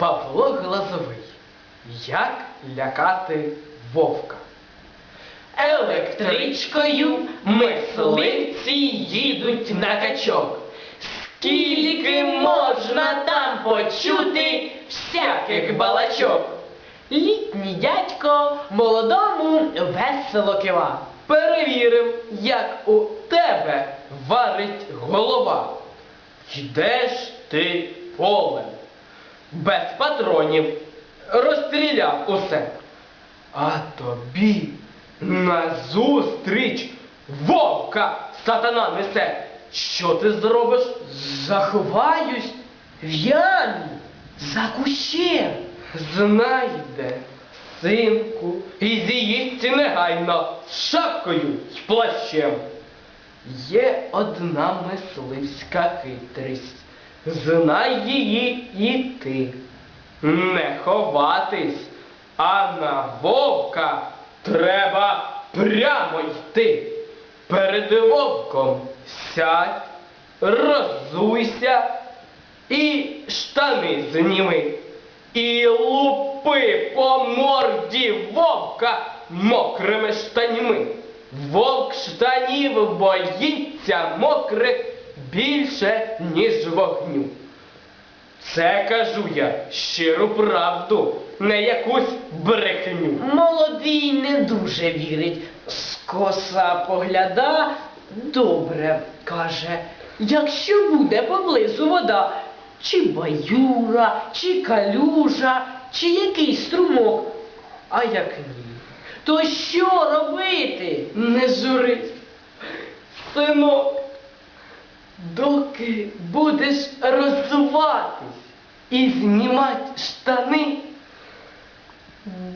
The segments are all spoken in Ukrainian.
Павло Глазовий. Як лякати вовка? Електричкою мисливці їдуть на качок. Скільки можна там почути всяких балачок? Літній дядько молодому весело кива. Перевірив, як у тебе варить голова. Йдеш ти полем, без патронів, розстріляв усе. А тобі назустріч вовка сатана несе. Що ти зробиш? Заховаюсь в ямі за кущем. Знайде синку і з'їсться негайно з шапкою з плащем. Є одна мисливська хитрість, знай її і ти. Не ховатись, а на вовка треба прямо йти. Перед вовком сядь, роззуйся і штани зніми. І лупи по морді вовка мокрими штаньми. Вовк штанів боїться мокрих більше, ніж вогню. Це кажу я щиру правду, не якусь брехню. Молодий не дуже вірить. Скоса погляда, добре каже. Якщо буде поблизу вода, чи баюра, чи калюжа, чи якийсь струмок. А як ні? То що робити? Не журись, синок, доки будеш розсуватись і знімати штани,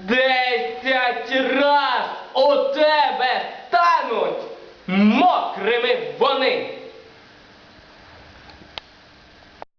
десять раз у тебе стануть мокрими вони.